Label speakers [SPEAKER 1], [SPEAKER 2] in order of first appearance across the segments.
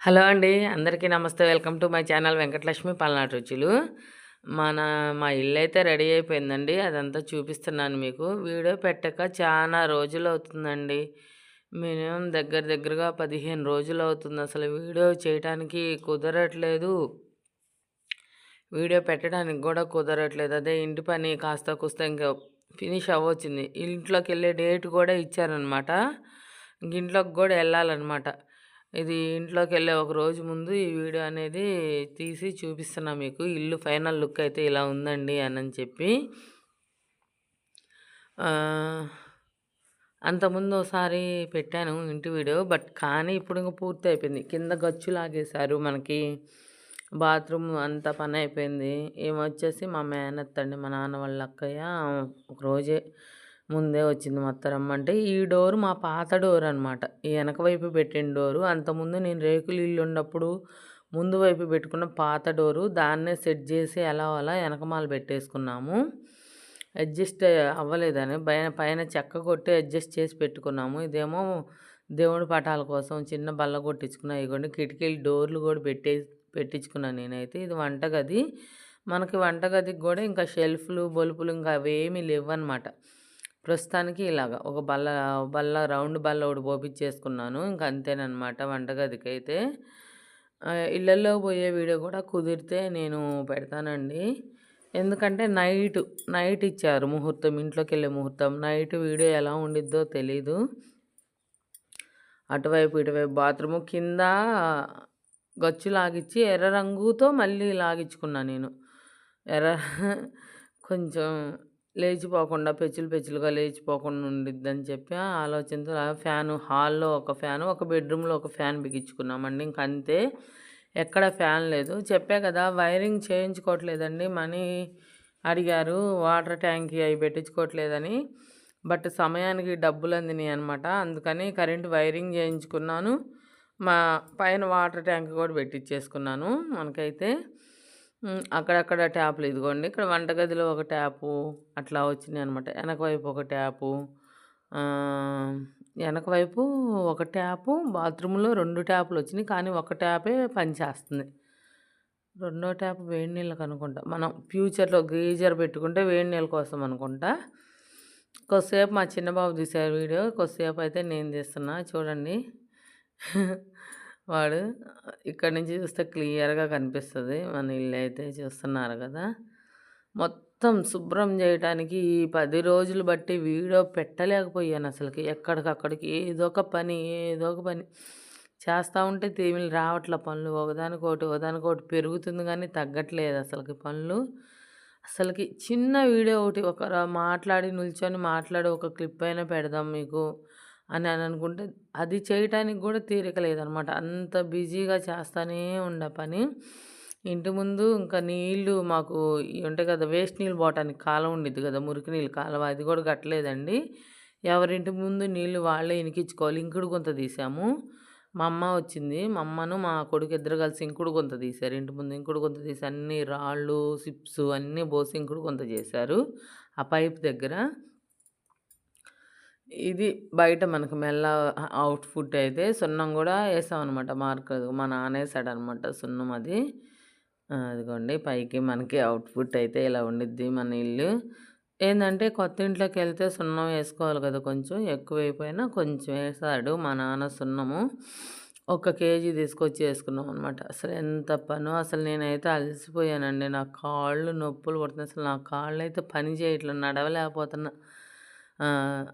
[SPEAKER 1] Hello అండి అందరికీ నమస్తే. Welcome to my channel Venkatalakshmi పల్నాటి రుచులు. మన మా ఇల్లు అయితే రెడీ అయిపోయిందండి అదంతా చూపిస్తున్నాను మీకు. వీడియో పెట్టక చాలా రోజులు అవుతుందండి. మినిమం దగ్గర దగ్గరగా పదిహేను రోజులు అవుతుంది. అసలు వీడియో చేయడానికి కుదరట్లేదు. వీడియో పెట్టడానికి కూడా కుదరట్లేదు. అదే ఇంటి పని కాస్త కుస్త ఇంకా ఫినిష్ అవ్వచ్చింది. ఇంట్లోకి వెళ్ళే డేట్ కూడా ఇచ్చారనమాట. ఇంట్లోకి కూడా వెళ్ళాలన్నమాట ఇది ఇంట్లోకి వెళ్ళే ఒక రోజు ముందు ఈ వీడియో అనేది తీసి చూపిస్తున్నా మీకు. ఇల్లు ఫైనల్ లుక్ అయితే ఇలా ఉందండి అని చెప్పి. అంతకుముందు ఒకసారి పెట్టాను ఇంటి వీడియో బట్ కానీ ఇప్పుడు ఇంకా పూర్తి అయిపోయింది. కింద గచ్చు లాగేశారు మనకి. బాత్రూమ్ అంతా పని అయిపోయింది. ఏమొచ్చేసి మా మేనత్తండి మా నాన్న వాళ్ళ అక్కయ్య ఒక రోజే ముందే వచ్చింది మొత్తం రమ్మంటే ఈ డోరు మా పాత డోర్ అనమాట ఈ వెనక వైపు పెట్టిన డోరు. అంతకుముందు నేను రేకులు ఇల్లు ఉన్నప్పుడు ముందు వైపు పెట్టుకున్న పాత డోరు. దాన్నే సెట్ చేసి ఎలా అలా వెనకమాల పెట్టేసుకున్నాము. అడ్జస్ట్ అవ్వలేదని పైన పైన చెక్క కొట్టి అడ్జస్ట్ చేసి పెట్టుకున్నాము. ఇదేమో దేవుడి పటాల కోసం చిన్న బల్ల కొట్టించుకున్నా. ఇవ్వండి కిటికీలు డోర్లు కూడా పెట్టే పెట్టించుకున్నాను నేనైతే. ఇది వంటగది. మనకి వంటగదికి కూడా ఇంకా షెల్ఫ్లు బొలుపులు ఇంకా అవేమీ లేవు అనమాట ప్రస్తుతానికి ఇలాగ. ఒక బల్ల బల్ల రౌండ్ బల్ల ఒకటి పోపించేసుకున్నాను ఇంక అంతేనమాట వంటగదికి అయితే ఇళ్ళల్లో పోయే వీడియో కూడా కుదిరితే నేను పెడతానండి. ఎందుకంటే నైట్ నైట్ ఇచ్చారు ముహూర్తం ఇంట్లోకి వెళ్ళే ముహూర్తం. నైట్ వీడియో ఎలా ఉండిద్దో తెలీదు. అటువైపు ఇటువైపు బాత్రూము కింద గచ్చు లాగిచ్చి ఎర్ర రంగుతో మళ్ళీ లాగించుకున్నా నేను. ఎర్ర కొంచెం లేచిపోకుండా పెచ్చులు పెచ్చులుగా లేచిపోకుండా ఉండిద్దని చెప్పి ఆలోచనతో ఫ్యాను హాల్లో ఒక ఫ్యాను ఒక బెడ్రూమ్లో ఒక ఫ్యాన్ బిగించుకున్నామండి. ఇంక అంతే ఎక్కడ ఫ్యాన్ లేదు. చెప్పే కదా వైరింగ్ చేయించుకోవట్లేదండి. మనీ అడిగారు వాటర్ ట్యాంక్ అవి పెట్టించుకోవట్లేదని. బట్ సమయానికి డబ్బులు అందినాయి అనమాట అందుకని కరెంట్ వైరింగ్ చేయించుకున్నాను. మా పైన వాటర్ ట్యాంక్ కూడా పెట్టించేసుకున్నాను. మనకైతే అక్కడక్కడ ట్యాప్లు ఇదిగోండి. ఇక్కడ వంటగదిలో ఒక ట్యాపు అట్లా వచ్చినాయి అనమాట వెనక వైపు ఒక ట్యాపు వెనక వైపు ఒక ట్యాపు బాత్రూంలో రెండు ట్యాపులు వచ్చినాయి. కానీ ఒక ట్యాపే పనిచేస్తుంది రెండో ట్యాప్ వేడి నీళ్ళకి అనుకుంటా. మనం ఫ్యూచర్లో గీజర్ పెట్టుకుంటే వేడి నీళ్ళ కోసం అనుకుంటా. కొద్దిసేపు మా చిన్నబాబు తీసారు వీడియో. కొద్దిసేపు అయితే నేను తీస్తున్నా. చూడండి. వాడు ఇక్కడ నుంచి చూస్తే క్లియర్గా కనిపిస్తుంది. మన ఇల్లు అయితే చూస్తున్నారు కదా. మొత్తం శుభ్రం చేయడానికి ఈ పది రోజులు బట్టి వీడియో పెట్టలేకపోయాను అసలుకి. ఎక్కడికక్కడికి ఏదో ఒక పని ఏదో ఒక పని చేస్తూ ఉంటే తేమిలు రావట్ల పనులు. ఒకదానికోటి ఒకదానికోటి పెరుగుతుంది కానీ తగ్గట్లేదు అసలుకి పనులు. అసలుకి చిన్న వీడియో ఒకటి ఒక మాట్లాడి నిల్చొని మాట్లాడి ఒక క్లిప్ అయినా పెడదాం మీకు. అని అని అనుకుంటే అది చేయటానికి కూడా తీరిక లేదనమాట. అంత బిజీగా చేస్తూనే ఉండే పని. ఇంటి ముందు ఇంకా నీళ్ళు మాకు ఉంటాయి కదా వేస్ట్ నీళ్ళు పోవటానికి కాలం ఉండిద్ది కదా మురికి నీళ్ళు కాలం అది కూడా కట్టలేదండి. ఎవరింటి ముందు నీళ్ళు వాళ్ళే ఇనికించుకోవాలి ఇంకుడు కొంత తీసాము. మా అమ్మ వచ్చింది. మా అమ్మను మా కొడుకు ఇద్దరు కలిసి ఇంకుడు కొంత తీశారు. ఇంటి ముందు ఇంకుడు కొంత తీసి అన్ని రాళ్ళు సిప్స్ అన్నీ పోసి ఇంకుడు కొంత చేశారు. ఆ పైప్ దగ్గర. ఇది బయట మనకు మెల్ల అవుట్ఫుట్ అయితే సున్నం కూడా వేసామన్నమాట. మార్క్ మా నాన్న వేసాడనమాట సున్నం అది. అదిగోండి పైకి మనకి అవుట్పుట్ అయితే ఇలా ఉండిద్ది మన ఇల్లు. ఏంటంటే కొత్త ఇంట్లోకి వెళ్తే సున్నం వేసుకోవాలి కదా కొంచెం ఎక్కువైపోయినా కొంచెం వేసాడు మా నాన్న సున్నము. ఒక కేజీ తీసుకొచ్చి వేసుకున్నాం అనమాట అసలు ఎంత పనో అసలు నేనైతే అలసిపోయానండి. నా కాళ్ళు నొప్పులు పడుతున్నాయి. అసలు నా కాళ్ళు అయితే పని చేయట్లేదు నడవలేకపోతున్నా.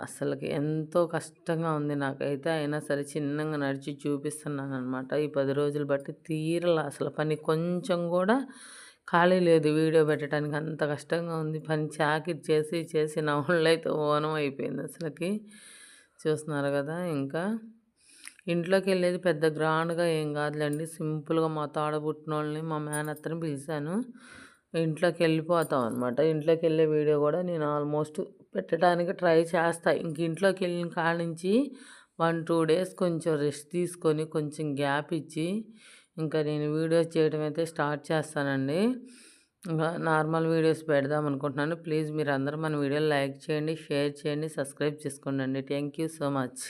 [SPEAKER 1] అసలుకి ఎంతో కష్టంగా ఉంది నాకైతే. అయినా సరే చిన్నగా నడిచి చూపిస్తున్నాను అనమాట ఈ పది రోజులు బట్టి తీరల అసలు పని కొంచెం కూడా ఖాళీ లేదు వీడియో పెట్టడానికి. అంత కష్టంగా ఉంది. పని చాకిరి చేసి చేసి నా అయితే ఓనం అయిపోయింది అసలుకి. చూస్తున్నారు కదా ఇంకా. ఇంట్లోకి వెళ్ళేది పెద్ద గ్రాండ్గా ఏం కాదులేండి. సింపుల్గా మా తాడబుట్టిన వాళ్ళని మా మేనత్తని పిలిచాను. ఇంట్లోకి వెళ్ళిపోతాం అనమాట ఇంట్లోకి వెళ్ళే వీడియో కూడా నేను ఆల్మోస్ట్ పెట్టడానికి ట్రై చేస్తా. ఇంక ఇంట్లోకి వెళ్ళిన కాడ నుంచి వన్ టూ డేస్ కొంచెం రెస్ట్ తీసుకొని కొంచెం గ్యాప్ ఇచ్చి ఇంకా నేను వీడియోస్ చేయడం అయితే స్టార్ట్ చేస్తానండి. ఇంకా నార్మల్ వీడియోస్ పెడదాం అనుకుంటున్నాను. ప్లీజ్ మీరు అందరూ మన వీడియోలు లైక్ చేయండి షేర్ చేయండి సబ్స్క్రైబ్ చేసుకోండి థ్యాంక్ యూ సో మచ్.